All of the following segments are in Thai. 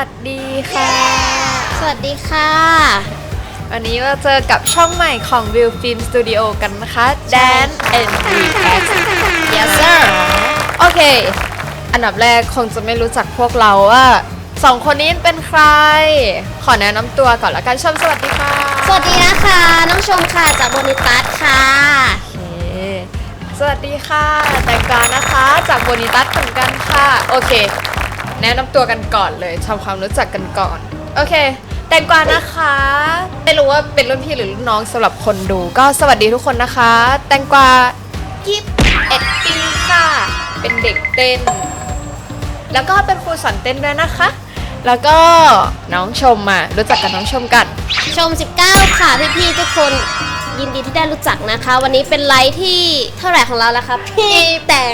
สวัสดีค่ะ วันนี้มาเจอกับช่องใหม่ของ Will Film Studio กันนะคะ Dan and React Yes sir โอเค อันดับแรกคงจะไม่รู้จักพวกเราว่าสองคนนี้เป็นใคร ขอแนะนำตัวก่อนละกันชมสวัสดีค่ะ สวัสดีนะคะ น้องชมค่ะ จากโบนิตัสค่ะ โอเค สวัสดีค่ะ แตงกวานะคะ จากโบนิตัสเหมือนกันค่ะ โอเค แนะนำตัวกันก่อนเลยทำความรู้จักกันก่อน โอเค แตงกวานะคะ ไม่รู้ว่าเป็นรุ่นพี่หรือรุ่นน้องสำหรับคนดู ก็สวัสดีทุกคนนะคะ แตงกวายิบเอ็ดปีค่ะ เป็นเด็กเต้น แล้วก็เป็นครูสอนเต้นด้วยนะคะ แล้วก็น้องชมอะรู้จักกับน้องชมกัน ชม 19 ค่ะพี่ๆทุกคนยินดีที่ได้รู้จักนะคะ วันนี้เป็นไลฟ์ที่เท่าไหร่ของเราแล้วคะพี่แต่ง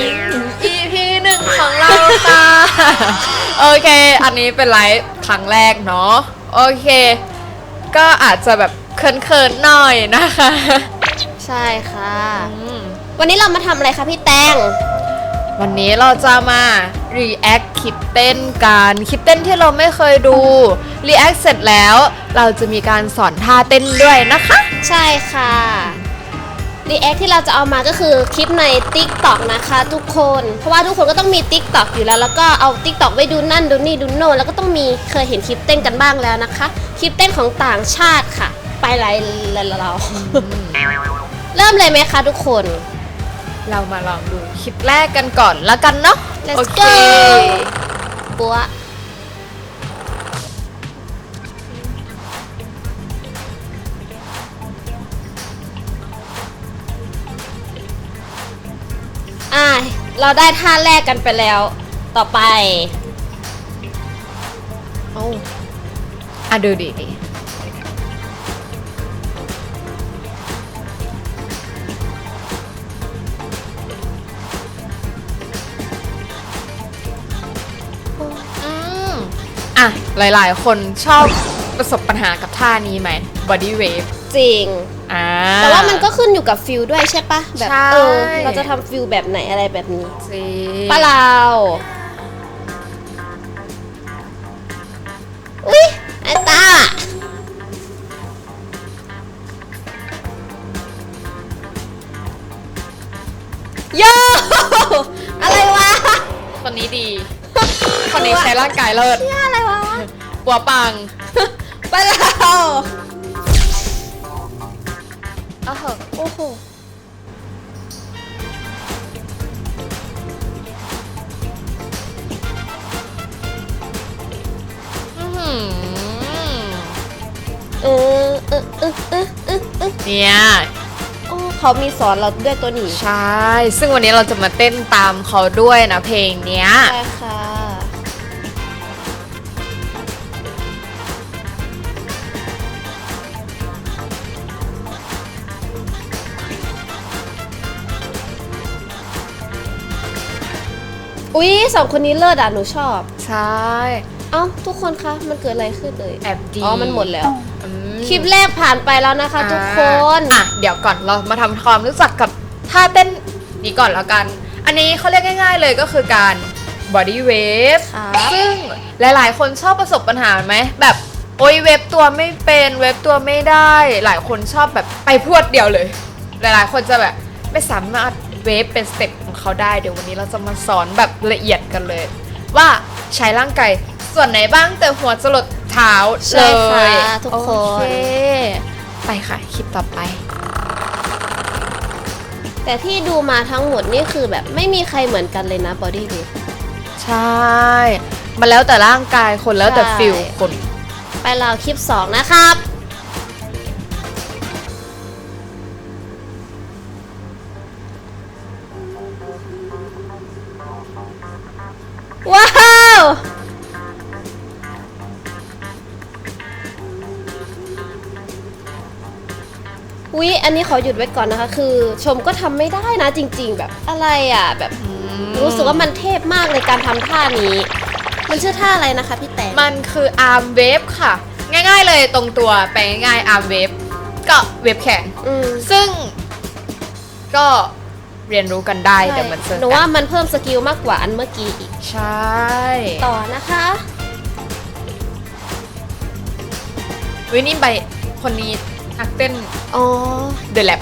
EP ห นึ่งของเราค่ะโอเค อันนี้เป็นไลฟ์ครั้งแรกเนาะโอเค ก็อาจจะแบบเขินๆหน่อยนะคะใช่ค่ะ อืมวันนี้เรามาทำอะไรคะพี่แตง วันนี้เราจะมา react คลิปเต้นกันคลิปเต้นที่เราไม่เคยดู react เสร็จแล้ว เราจะมีการสอนท่าเต้นด้วยนะคะ ใช่ค่ะ รีแอคที่เราจะเอามาก็คือคลิปใน TikTok นะคะ ทุกคน เพราะว่าทุกคนก็ต้องมี TikTok อยู่แล้ว แล้วก็เอา TikTok ไว้ดูนั่นดูนี่ดูโน่นแล้วก็ต้องมีเคยเห็นคลิปเต้นกันบ้างแล้วนะคะ คลิปเต้นของต่างชาติค่ะ ไปไรเราเริ่มเลยไหมคะทุกคน เรามาลองดูคลิปแรกกันก่อนแล้วกันเนาะ Let's โอเค go ปัว เราได้ท่าแรกกันไปแล้ว ต่อไปเอาอะดูดีดีอืมอะ หลายๆ คนชอบประสบปัญหากับท่านี้ไหม body wave จริง อ่า แต่ว่ามันก็ขึ้นอยู่กับฟิลด้วยใช่ปะแบบใช่ เออเราจะทำฟิลแบบไหนอะไรแบบนี้จริงปะเราอุ๊ยไอ้ตาโยอะไรวะคนนี้ดี คนนี้ใช้ร่างกายเลิศเนี่ยอะไรวะปัวปัง ปะเรา อ้าวเหอะโอ้โห อื้อหือเออเออเออเออเออเออเนี่ยโอ้เขามีสอนเราด้วยตัวนี้ใช่ ซึ่งวันนี้เราจะมาเต้นตามเขาด้วยนะเพลงเนี้ย ใช่ อุ๊ยสองคนนี้เลิศอะหนูชอบ ใช่เอ้าทุกคนคะมันเกิดอะไรขึ้นเลยแอบดีอ๋อมันหมดแล้ว อืมคลิปแรกผ่านไปแล้วนะคะ ทุกคน อะเดี๋ยวก่อนเรามาทำความรู้จักกับท่าเต้นนี้ก่อนแล้วกัน อันนี้เขาเรียกง่าย ๆเลยก็คือการ body wave ครับ ซึ่งหลายๆ คนชอบประสบปัญหาไหมแบบโอ้ยเวฟตัวไม่เป็นเวฟตัวไม่ได้ หลายคนชอบแบบไปพรวดเดียวเลย หลายๆ คนจะแบบไม่สามารถเวฟเป็นสเต็ป ของเขาได้เดี๋ยววันนี้เราจะมาสอนแบบละเอียดกันเลย ว่าใช้ร่างกายส่วนไหนบ้างแต่หัวจรดเท้าใช่เลยค่ะทุกคน โอเคไปค่ะคลิปต่อไป แต่ที่ดูมาทั้งหมดนี่คือแบบไม่มีใครเหมือนกันเลยนะบอดี้เวฟใช่ มันแล้วแต่ร่างกายคนแล้วแต่ใช่ ฟิลคน ไปเราคลิป 2 นะครับ อุ๊ย อันนี้ขอหยุดไว้ก่อนนะคะ คือชมก็ทำไม่ได้นะจริง ๆ แบบอะไรอะ แบบรู้สึกว่ามันเทพมากในการทำท่านี้ มันชื่อท่าอะไรนะคะพี่แตงมันคืออาร์มเวฟค่ะ ง่ายๆเลยตรงตัวแปลง่ายๆอาร์มเวฟก็เวฟแขนอืมซึ่งก็เรียนรู้กันได้เดี๋ยวมันเจอหนูกัว่ามันเพิ่มสกิลมากกว่าอันเมื่อกี้อีก ใช่ ต่อนะคะวินี่ใบคนนี้ นักเต้นอ๋อ The Lab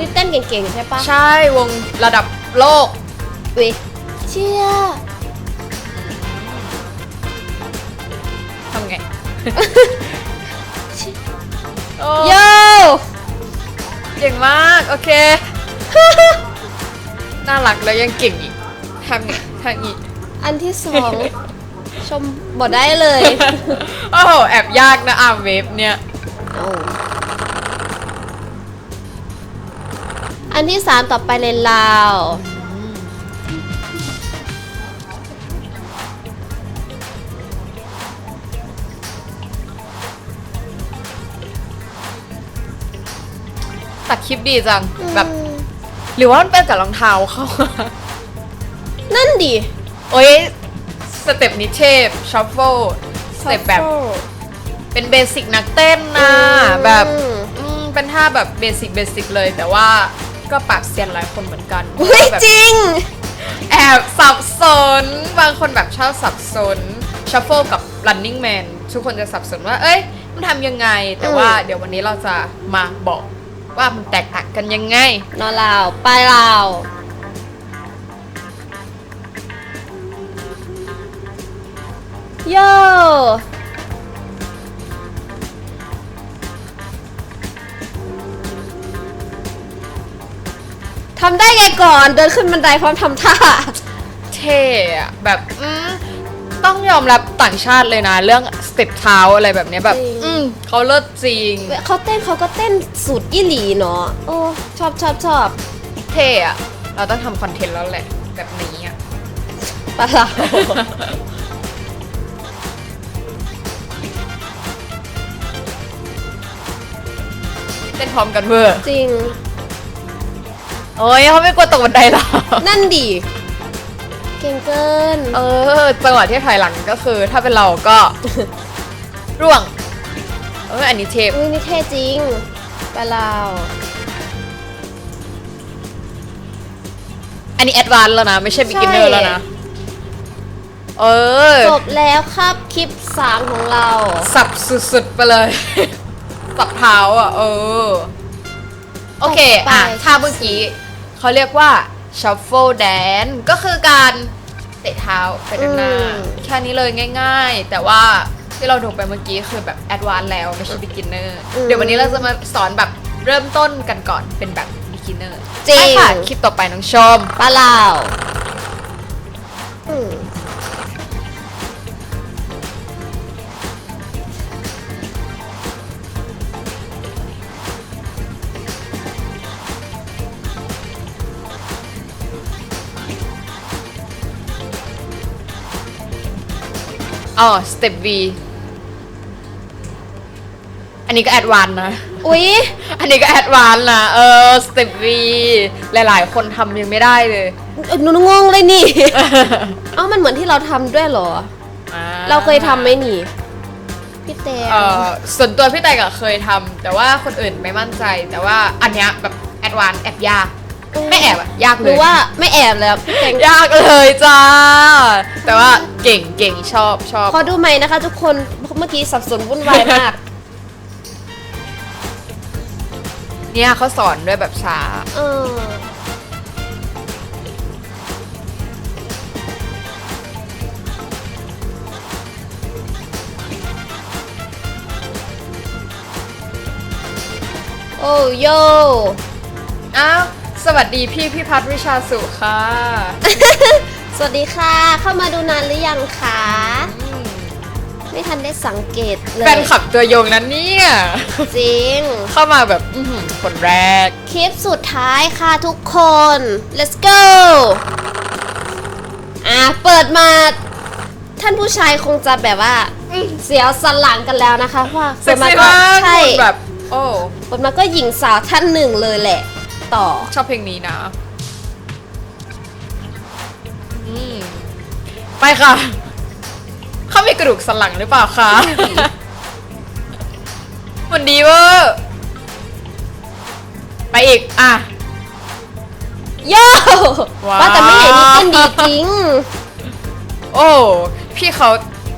ที่เต้นเก่งๆใช่ปะใช่วงระดับโลกวิเชี่ยทำไง โอ้โยเก่งมาก โอเค น่ารักแล้วยังเก่งอีกทำไงทำอีก อันที่สอง ชมบทได้เลยโอ้โหแอบยากนะอาร์มเวฟเนี่ย เอาอันที่สามต่อไปเลยลาว ตัดคลิปดีจัง แบบอืมหรือว่ามันเป็นกับรองเท้าเขานั่นดิ โอ้ย สเต็ปนิเชฟชัฟเฟิลสเต็ปแบบเป็นเบสิกนักเต้นนะแบบอืมเป็นท่าแบบเบสิกเบสิกเลย แต่ว่าก็ปากเซียนหลายคนเหมือนกันเฮ้ยแบบจริง แอบสับสน บางคนแบบชอบสับสนชัฟเฟิลกับ running man ทุกคนจะสับสนว่า เอ้ย มันทำยังไง แต่ว่าอืมเดี๋ยววันนี้เราจะมาบอกว่ามันแตกต่างกันยังไง นอลาวไปลาว โยทำได้ไงก่อนเดินขึ้นบันไดพร้อมทำท่า เท่อะแบบอืมต้องยอมรับต่างชาติเลยนะ เรื่องสเต็ปเท้าอะไรแบบเนี้ยแบบ จริง อืมเขาเลิศจริง เขาเต้นเขาก็เต้นสุดยี่หลีเนาะโอ้ชอบชอบชอบเท่อะเราต้องทำคอนเทนต์แล้วแหละ แบบนี้อะปะลา เต้นพร้อมกันเวอร์จริง โอ้ยเขาไม่กลัวตกบันไดหรอ นั่นดิเก่งเกิน เออจังหวะที่ถอยหลังก็คือ ถ้าเป็นเราก็ ร่วง เอออันนี้เทปอุ้ยนี่เท่จริงปะลาวอันนี้แอดวานซ์แล้วนะ ไม่ใช่บิ๊กินเนอร์แล้วนะ เออ จบแล้วครับคลิปสามของเรา สับสุดๆไปเลย สับเท้าอะ เออ โอเค อะ ต่อไป ท่าเมื่อกี้เขาเรียกว่า shuffle dance ก็คือการเตะเท้าไปด้านหน้าแค่นี้เลยง่าย ๆ แต่ว่าที่เราดูไปเมื่อกี้คือแบบ advanced แล้วไม่ใช่ beginner เดี๋ยววันนี้เราจะมาสอนแบบเริ่มต้นกันก่อนเป็นแบบ beginner จริงได้ค่ะ คลิปต่อไปน้องชมปะลาวอืม อ๋อ step V อันนี้ก็ advanced นะ อุ๊ย อันนี้ก็แอดวานซ์นะ เออสเต็ปวีหลายๆ คนทำยังไม่ได้เลย หนูงงเลยนี่ เอ้ามันเหมือนที่เราทำด้วยเหรอเราเคยทำไหมนี่ พี่แตงเออส่วนตัวพี่แต่ก็เคยทำแต่ว่าคนอื่นไม่มั่นใจ แต่ว่าอันเนี้ยแบบแอดวานซ์แอบยาก ไม่แอบอะยากหเลรืยอว่าไม่แอบแล้วพี่แตงยากเลยจ้า แต่ว่าเก่งเก่งชอบชอบขอดูใหม่นะคะ ทุกคนเมื่อกี้สับสนวุ่นวายมาก เนี่ยเขาสอนด้วยแบบช้า เออโอ้โยอ้าว สวัสดีพี่พี่พัฒน์วิชาสุค่ะ สวัสดีค่ะ เข้ามาดูนานหรือยังคะอืมไม่ทันได้สังเกตเลยแฟนคลับตัวยงนั้นเนี่ย จริง เข้ามาแบบอื้อหือคนแรก คลิปสุดท้ายค่ะทุกคน let's go อะ เปิดมา ท่านผู้ชายคงจะแบบว่าอื้อเสียวสันหลังกันแล้วนะคะเพราะว่าเซ็เปิกดมาซี่ก็มากใช่แบบ โอ้ เปิดมาก็หญิงสาวท่านหนึ่งเลยแหละ ต่อ ชอบเพลงนี้นะอืมไปค่ะ เขามีกระดูกสันหลังหรือเปล่าคะ มันดีเวอร์ไปอีก อะ โย่ว้าว ว่าแต่ไม่ใหญ่นี่เต้นดีจริง โอ้ พี่เขา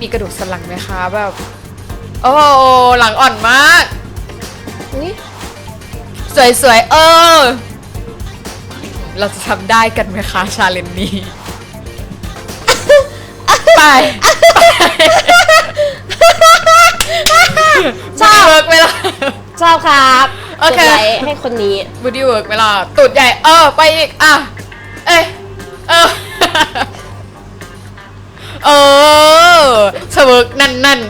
มีกระดูกสันหลังไหมคะแบบ โอ้โหหลังอ่อนมาก อุ้ย สวยๆ เออ เราจะทำได้กันไหมคะ ชาเลนนี้ ไป ชอบ เวิร์กไหมล่ะ ชอบครับโอเค กดไลค์ให้คนนี้ บูดี้เวิร์กไหมล่ะ ตูดใหญ่ เออ ไปอีก อะ เอ้ยเออ เออสเวิร์กนั่นนั่น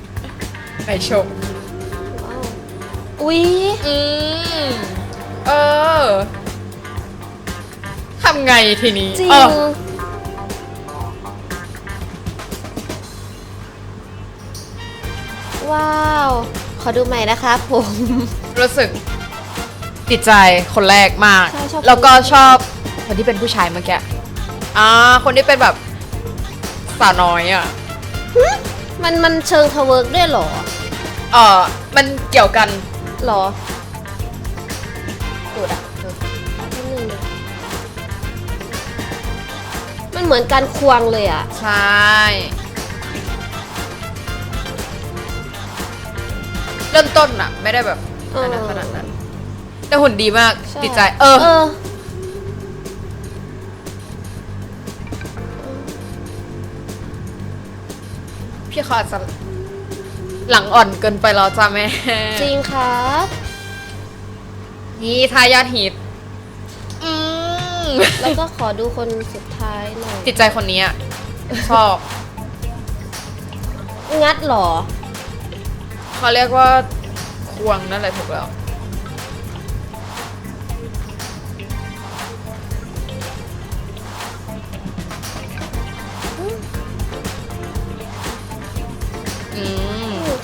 ๆ ไปชมว้าว อุ้ยอืม เออ ทำไงทีนี้จริง เออว้าว ขอดูใหม่นะครับผม รู้สึกติดใจคนแรกมาก ใช่ชอบ แล้วก็คนแรกชอบคนที่เป็นผู้ชายเมื่อกี้อ่าคนที่เป็นแบบสาวน้อยอะ มันมันเชิงทเวิร์กด้วยเหรอ เออมันเกี่ยวกันเหรอตูดอะตูดนิดนึงดิมันเหมือนการควงเลยอะ ใช่ เริ่มต้นอะไม่ได้แบบเอออัอันนั้นขนาดนั้น แต่หุ่นดีมากใช่ติดใจ เออ เออ พี่เขาอาจจะ หลังอ่อนเกินไปแล้วจ้าแม่ จริงครับ นี่ทายาทฮิตอืมแล้วก็ขอดูคนสุดท้ายหน่อยติดใจคนนี้อะชอบ งัดเหรอ เขาเรียกว่าควงนั่นแหละถูกแล้ว อืมอืม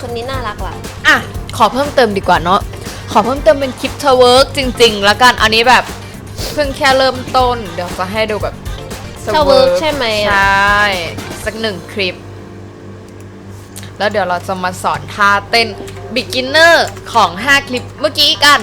คนนี้น่ารักว่ะ อะ ขอเพิ่มเติมดีกว่าเนาะ ขอเพิ่มเติมเป็นคลิปเทเวิร์กจริงๆ แล้วกัน อันนี้แบบเพิ่งแค่เริ่มต้น เดี๋ยวจะให้ดูแบบเทเวิร์กใช่ไหมใชอะ่สักหนึ่งคลิป แล้วเดี๋ยวเราจะมาสอนท่าเต้น beginner ของ 5 คลิปเมื่อกี้กัน